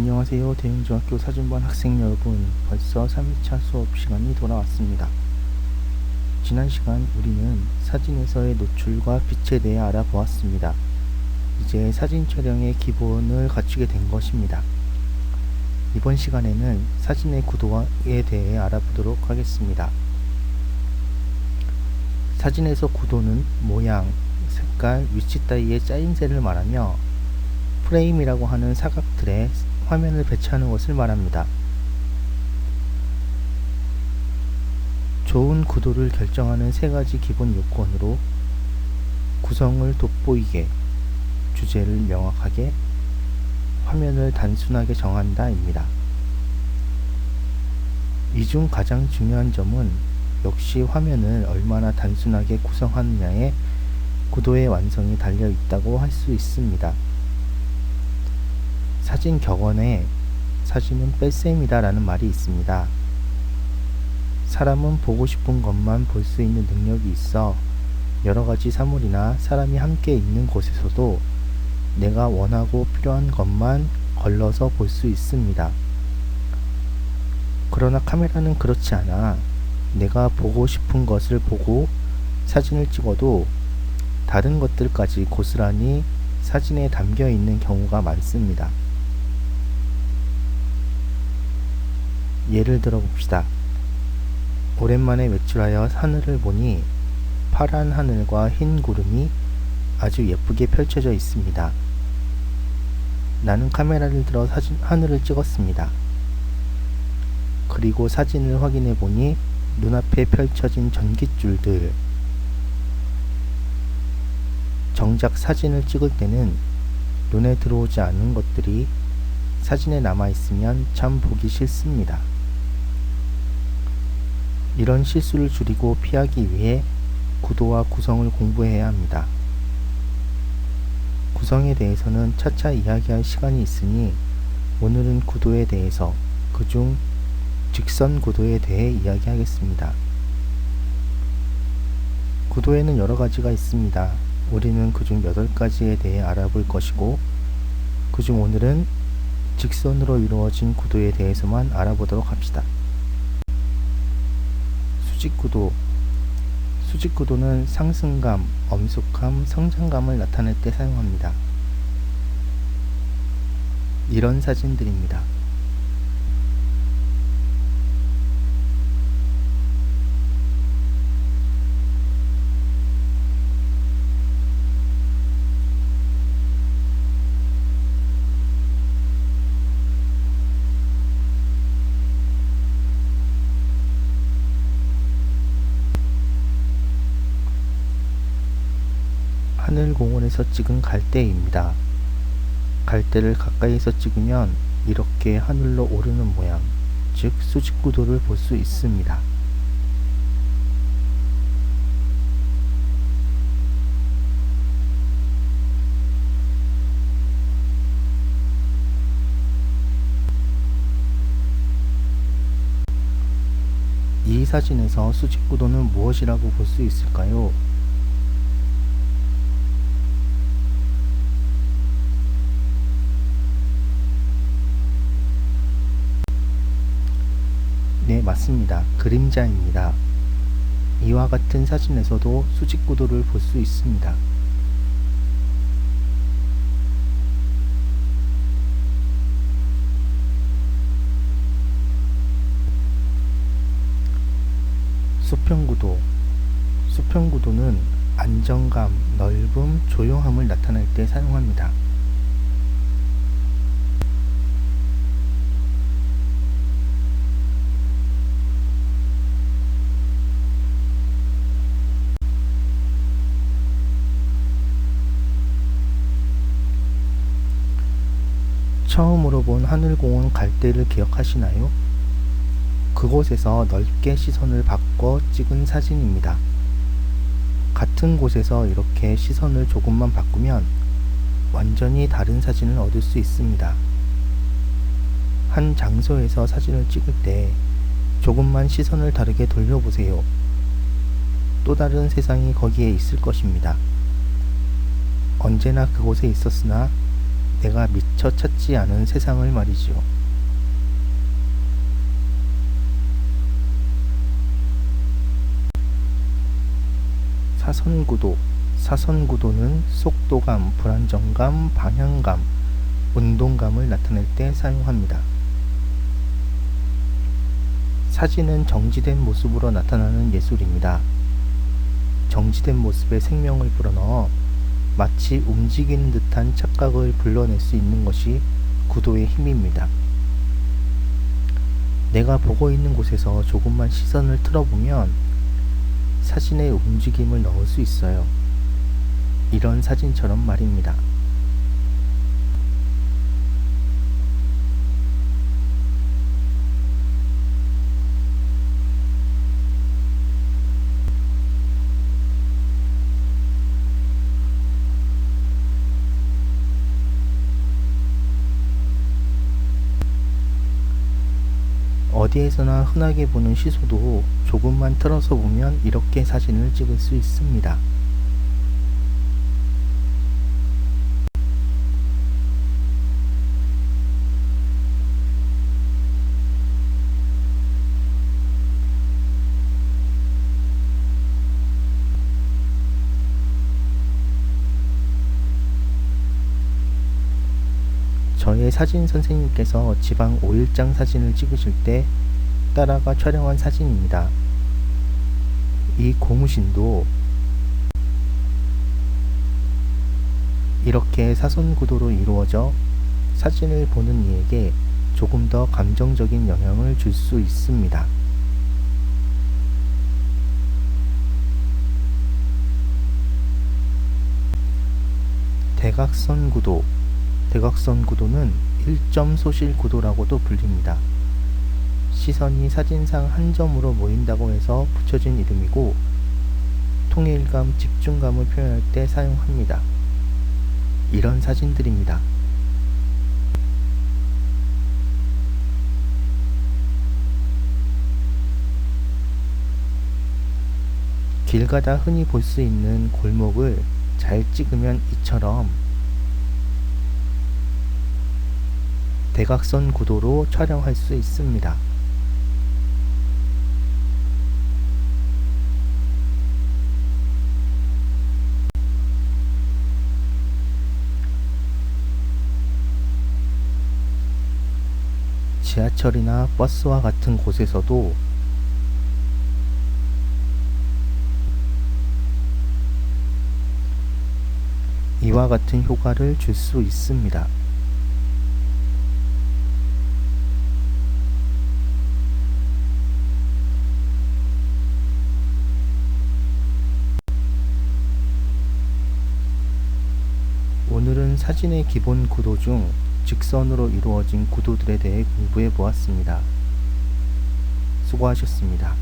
안녕하세요. 대흥중학교 사진반 학생 여러분. 벌써 3일차 수업 시간이 돌아왔습니다. 지난 시간 우리는 사진에서의 노출과 빛에 대해 알아보았습니다. 이제 사진 촬영의 기본을 갖추게 된 것입니다. 이번 시간에는 사진의 구도에 대해 알아보도록 하겠습니다. 사진에서 구도는 모양, 색깔, 위치 따위의 짜임새를 말하며 프레임이라고 하는 사각틀에 화면을 배치하는 것을 말합니다. 좋은 구도를 결정하는 세 가지 기본 요건으로 구성을 돋보이게, 주제를 명확하게, 화면을 단순하게 정한다입니다. 이 중 가장 중요한 점은 역시 화면을 얼마나 단순하게 구성하느냐에 구도의 완성이 달려 있다고 할 수 있습니다. 사진 격언에 사진은 뺄셈이다 라는 말이 있습니다. 사람은 보고 싶은 것만 볼 수 있는 능력이 있어 여러 가지 사물이나 사람이 함께 있는 곳에서도 내가 원하고 필요한 것만 걸러서 볼 수 있습니다. 그러나 카메라는 그렇지 않아 내가 보고 싶은 것을 보고 사진을 찍어도 다른 것들까지 고스란히 사진에 담겨 있는 경우가 많습니다. 예를 들어 봅시다. 오랜만에 외출하여 하늘을 보니 파란 하늘과 흰 구름이 아주 예쁘게 펼쳐져 있습니다. 나는 카메라를 들어 사진, 하늘을 찍었습니다. 그리고 사진을 확인해 보니 눈앞에 펼쳐진 전깃줄들. 정작 사진을 찍을 때는 눈에 들어오지 않는 것들이 사진에 남아 있으면 참 보기 싫습니다. 이런 실수를 줄이고 피하기 위해 구도와 구성을 공부해야 합니다. 구성에 대해서는 차차 이야기할 시간이 있으니 오늘은 구도에 대해서 그중 직선 구도에 대해 이야기하겠습니다. 구도에는 여러 가지가 있습니다. 우리는 그중 8가지에 대해 알아볼 것이고 그중 오늘은 직선으로 이루어진 구도에 대해서만 알아보도록 합시다. 수직구도 수직구도는 상승감, 엄숙함, 성장감을 나타낼 때 사용합니다. 이런 사진들입니다. 하늘공원에서 찍은 갈대입니다. 갈대를 가까이서 찍으면 이렇게 하늘로 오르는 모양, 즉 수직구도를 볼 수 있습니다. 이 사진에서 수직구도는 무엇이라고 볼 수 있을까요? 맞습니다. 그림자입니다. 이와 같은 사진에서도 수직 구도를 볼 수 있습니다. 수평구도 수평구도는 안정감, 넓음, 조용함을 나타낼 때 사용합니다. 처음으로 본 하늘공원 갈대를 기억하시나요? 그곳에서 넓게 시선을 바꿔 찍은 사진입니다. 같은 곳에서 이렇게 시선을 조금만 바꾸면 완전히 다른 사진을 얻을 수 있습니다. 한 장소에서 사진을 찍을 때 조금만 시선을 다르게 돌려보세요. 또 다른 세상이 거기에 있을 것입니다. 언제나 그곳에 있었으나 내가 미처 찾지 않은 세상을 말이지요. 사선구도 사선구도는 속도감, 불안정감, 방향감, 운동감을 나타낼 때 사용합니다. 사진은 정지된 모습으로 나타나는 예술입니다. 정지된 모습에 생명을 불어넣어 마치 움직이는 듯한 착각을 불러낼 수 있는 것이 구도의 힘입니다. 내가 보고 있는 곳에서 조금만 시선을 틀어보면 사진에 움직임을 넣을 수 있어요. 이런 사진처럼 말입니다. 어디에서나 흔하게 보는 시소도 조금만 틀어서 보면 이렇게 사진을 찍을 수 있습니다. 저의 사진 선생님께서 지방 5일장 사진을 찍으실 때 따라가 촬영한 사진입니다. 이 고무신도 이렇게 사선 구도로 이루어져 사진을 보는 이에게 조금 더 감정적인 영향을 줄 수 있습니다. 대각선 구도 대각선 구도는 일점 소실 구도라고도 불립니다. 시선이 사진상 한 점으로 모인다고 해서 붙여진 이름이고 통일감, 집중감을 표현할 때 사용합니다. 이런 사진들입니다. 길 가다 흔히 볼 수 있는 골목을 잘 찍으면 이처럼 대각선 구도로 촬영할 수 있습니다. 지하철이나 버스와 같은 곳에서도 이와 같은 효과를 줄 수 있습니다. 오늘은 사진의 기본 구도 중 직선으로 이루어진 구도들에 대해 공부해 보았습니다. 수고하셨습니다.